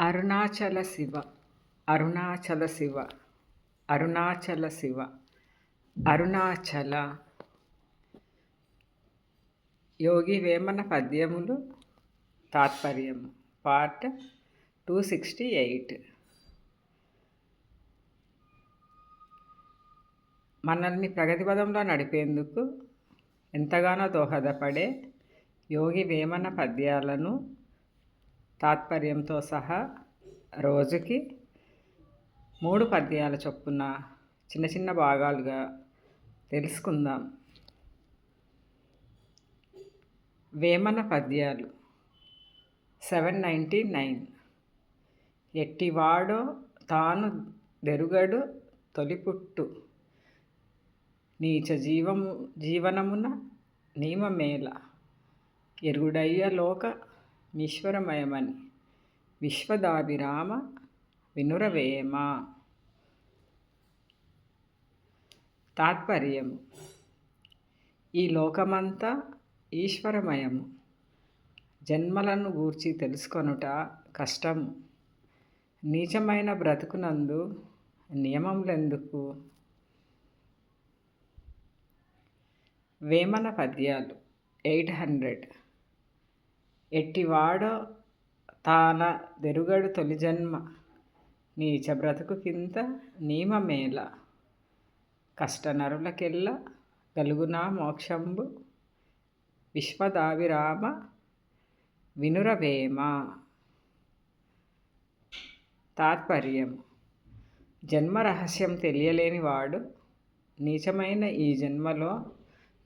అరుణాచల శివ అరుణాచల శివ అరుణాచల శివ అరుణాచల. యోగి వేమన పద్యములు తాత్పర్యము. Part two sixty eight మనల్ని ప్రగతి పదంలో నడిపేందుకు ఎంతగానో దోహదపడే యోగి వేమన పద్యాలను తాత్పర్యంతో సహా రోజుకి మూడు పద్యాల చొప్పున చిన్న చిన్న భాగాలుగా తెలుసుకుందాం. వేమన పద్యాలు సెవెన్ నైంటీ నైన్. ఎట్టివాడో తాను దెరుగడు తొలిపుట్టు. నీచ జీవము జీవనమున నియమమేళ ఎరుగుడయ్య లోక ఈశ్వరమయమని విశ్వదాభిరామ వినురవేమ. తాత్పర్యము. ఈ లోకమంతా ఈశ్వరమయము. జన్మలను గూర్చి తెలుసుకొనుట కష్టము. నీచమైన బ్రతుకునందు నియమములెందుకు? వేమన పద్యాలు. Eight hundred. ఎట్టివాడో తాన దెరుగడు తొలి జన్మ. నీచ బ్రతుకు కింద నియమమేల కష్టనరులకెల్ల గలుగునా మోక్షంబు. విశ్వదావిరామ వినురవేమ. తాత్పర్యం. జన్మ రహస్యం తెలియలేని వాడు నీచమైన ఈ జన్మలో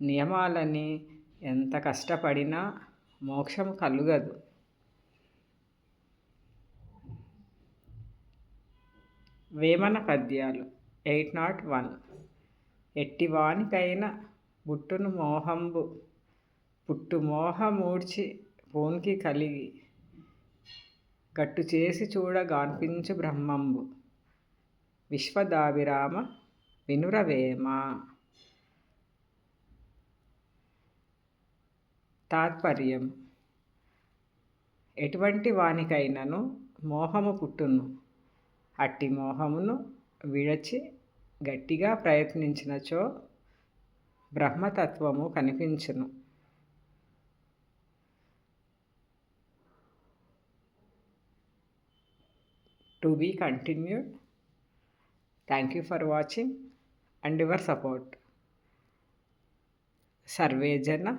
నియమాలని ఎంత కష్టపడినా మోక్షం కలుగదు వేమన పద్యాలు ఎయిట్ నాట్ వన్. ఎట్టివానికైన బుట్టును మోహంబు పుట్టు మోహమూడ్చి పోన్కి కలిగి గట్టు చేసి చూడగాన్పించు బ్రహ్మంబు. విశ్వదావిరామ వినురవేమ. తాత్పర్యం. ఎటువంటి వానికైనను మోహము పుట్టును. అట్టి మోహమును విడచి గట్టిగా ప్రయత్నించినచో బ్రహ్మతత్వము కనిపించును. To be continued. Thank you for watching and your support. Survey జన